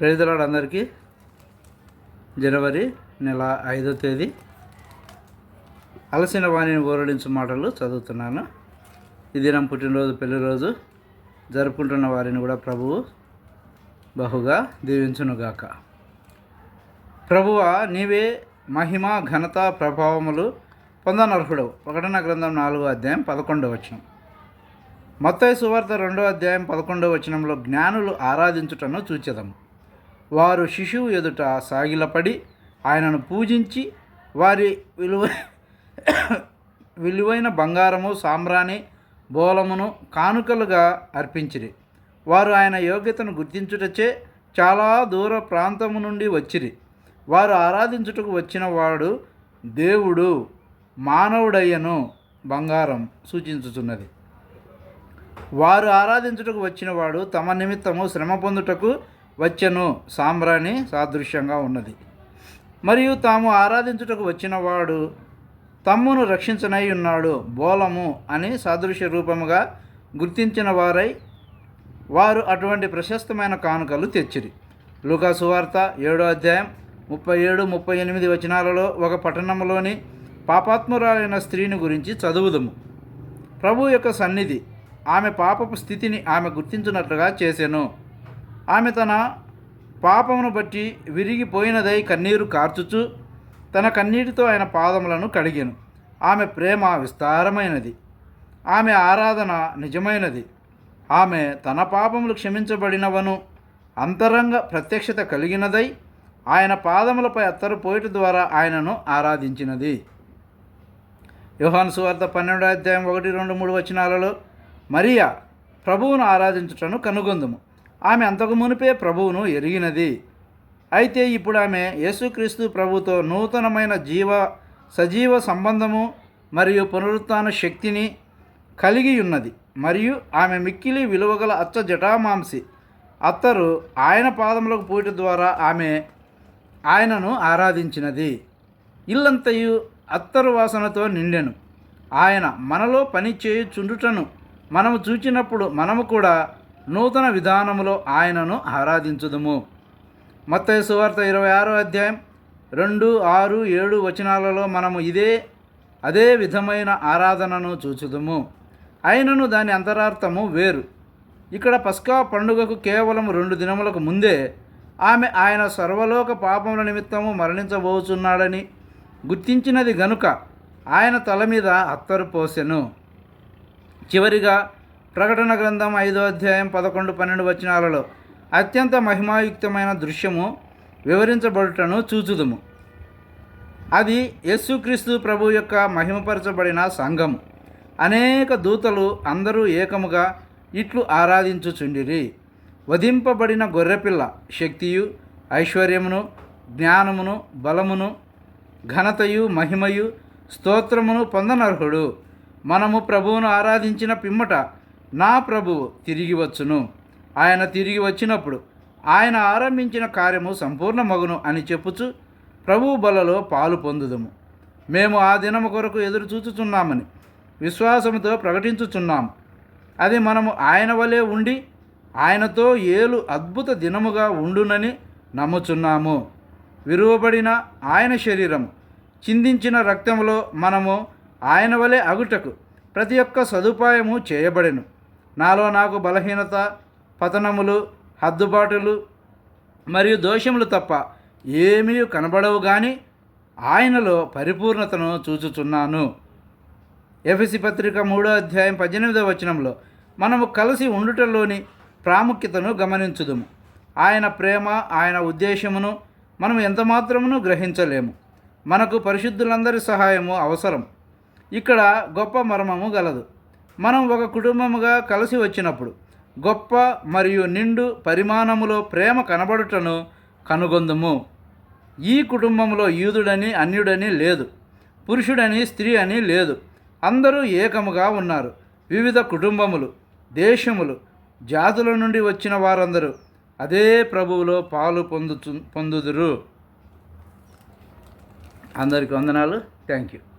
రైతులందరికీ అందరికీ జనవరి నెల ఐదో తేదీ అలసిన వాణిని ఊరడించు మాటలు చదువుతున్నాను. ఈ దినం పుట్టినరోజు పెళ్ళి రోజు జరుపుకుంటున్న వారిని కూడా ప్రభువు బహుగా దీవించునుగాక. ప్రభువ నీవే మహిమ ఘనత ప్రభావములు పొందనర్హుడవు ప్రకటన గ్రంథం నాలుగో అధ్యాయం పదకొండవ వచనం. మత్తయి సువార్త రెండో అధ్యాయం పదకొండవ వచనంలో జ్ఞానులు ఆరాధించుటను చూచెదము. వారు శిశువు ఎదుట సాగిలపడి ఆయనను పూజించి వారి విలువ విలువైన బంగారము సాంబ్రాణి బోలమును కానుకలుగా అర్పించిరి. వారు ఆయన యోగ్యతను గుర్తించుటచే చాలా దూర ప్రాంతము నుండి వచ్చిరి. వారు ఆరాధించుటకు వచ్చిన వాడు దేవుడు మానవుడయ్యను బంగారం సూచించుతున్నది వారు ఆరాధించుటకు వచ్చినవాడు తమ నిమిత్తము శ్రమ పొందుటకు వచ్చెను సాంబ్రాణి సాదృశ్యంగా ఉన్నది. మరియు తాము ఆరాధించుటకు వచ్చినవాడు తమ్మును రక్షించనై ఉన్నాడు బోలము అని సాదృశ్య రూపముగా గుర్తించిన వారై వారు అటువంటి ప్రశస్తమైన కానుకలు తెచ్చిరి. లూకా సువార్త ఏడో అధ్యాయం ముప్పై ఏడు ముప్పై ఎనిమిది వచనాలలో ఒక పట్టణంలోని పాపాత్మురాలైన స్త్రీని గురించి చదువుదము. ప్రభు యొక్క సన్నిధి ఆమె పాపపు స్థితిని ఆమె గుర్తించినట్లుగా చేసెను. ఆమె తన పాపమును బట్టి విరిగిపోయినదై కన్నీరు కార్చుచు తన కన్నీటితో ఆయన పాదములను కడిగాను. ఆమె ప్రేమ విస్తారమైనది. ఆమె ఆరాధన నిజమైనది. ఆమె తన పాపములు క్షమించబడినవను అంతరంగ ప్రత్యక్షత కలిగినదై ఆయన పాదములపై అత్తరు పోయిట ద్వారా ఆయనను ఆరాధించినది. యోహాను సువార్త పన్నెండో అధ్యాయం ఒకటి రెండు మూడు వచనాలలో మరియా ప్రభువును ఆరాధించుటను కనుగొందుము. ఆమె అంతకు మునిపే ప్రభువును ఎరిగినది. అయితే ఇప్పుడు ఆమె యేసుక్రీస్తు ప్రభుతో నూతనమైన జీవ సజీవ సంబంధము మరియు పునరుత్న శక్తిని కలిగి ఉన్నది. మరియు ఆమె మిక్కిలి విలువగల అచ్చ జటామాంసి అత్తరు ఆయన పాదములకు పూట ద్వారా ఆమె ఆయనను ఆరాధించినది. ఇల్లంతయు అత్తరు వాసనతో నిండెను. ఆయన మనలో పని చేయుచుండుటను మనము చూచినప్పుడు మనము కూడా నూతన విధానములో ఆయనను ఆరాధించుదుము. మత్తయి సువార్త ఇరవై ఆరో అధ్యాయం రెండు ఆరు ఏడు వచనాలలో మనము ఇదే అదే విధమైన ఆరాధనను చూచుదుము. అయినను దాని అంతరార్థము వేరు. ఇక్కడ పస్కా పండుగకు కేవలం రెండు దినములకు ముందే ఆమె ఆయన సర్వలోక పాపముల నిమిత్తము మరణించబోచున్నాడని గుర్తించినది గనుక ఆయన తల మీద అత్తరు పోసెను. చివరిగా ప్రకటన గ్రంథం ఐదో అధ్యాయం పదకొండు పన్నెండు వచనాలలో అత్యంత మహిమాయుక్తమైన దృశ్యము వివరించబడుటను చూచుదుము. అది యేసుక్రీస్తు ప్రభు యొక్క మహిమపరచబడిన సంఘము. అనేక దూతలు అందరూ ఏకముగా ఇట్లు ఆరాధించుచుండిరి. వధింపబడిన గొర్రెపిల్ల శక్తియు ఐశ్వర్యమును జ్ఞానమును బలమును ఘనతయు మహిమయు స్తోత్రమును పొందనర్హుడు. మనము ప్రభువును ఆరాధించిన పిమ్మట నా ప్రభువు తిరిగి వచ్చును. ఆయన తిరిగి వచ్చినప్పుడు ఆయన ఆరంభించిన కార్యము సంపూర్ణ మగును అని చెప్పుచు ప్రభువు బలలో పాలు పొందుదము. మేము ఆ దినము కొరకు ఎదురు చూచుచున్నామని విశ్వాసముతో ప్రకటించుచున్నాము. అది మనము ఆయన వలె ఉండి ఆయనతో ఏలు అద్భుత దినముగా ఉండునని నమ్ముచున్నాము. విరువబడిన ఆయన శరీరము చిందించిన రక్తములో మనము ఆయన వలె అగుటకు ప్రతి ఒక్క సదుపాయము చేయబడెను. నాలో నాకు బలహీనత పతనములు హద్దుబాటులు మరియు దోషములు తప్ప ఏమీ కనబడవు కానీ ఆయనలో పరిపూర్ణతను చూచుచున్నాను. ఎఫ్ఎసి పత్రిక మూడో అధ్యాయం పద్దెనిమిదవ వచనంలో మనము కలిసి ఉండుటలోని ప్రాముఖ్యతను గమనించుదుము. ఆయన ప్రేమ ఆయన ఉద్దేశమును మనం ఎంతమాత్రమును గ్రహించలేము. మనకు పరిశుద్ధులందరి సహాయము అవసరం. ఇక్కడ గొప్ప మర్మము గలదు. మనం ఒక కుటుంబముగా కలిసి వచ్చినప్పుడు గొప్ప మరియు నిండు పరిమాణములో ప్రేమ కనబడుటను కనుగొందుము. ఈ కుటుంబంలో యూదుడని అన్యుడని లేదు. పురుషుడని స్త్రీ అని లేదు. అందరూ ఏకముగా ఉన్నారు. వివిధ కుటుంబములు దేశములు జాతుల నుండి వచ్చిన వారందరూ అదే ప్రభువులో పాలు పొందుతు పొందుదురు. అందరికి వందనాలు. Thank you.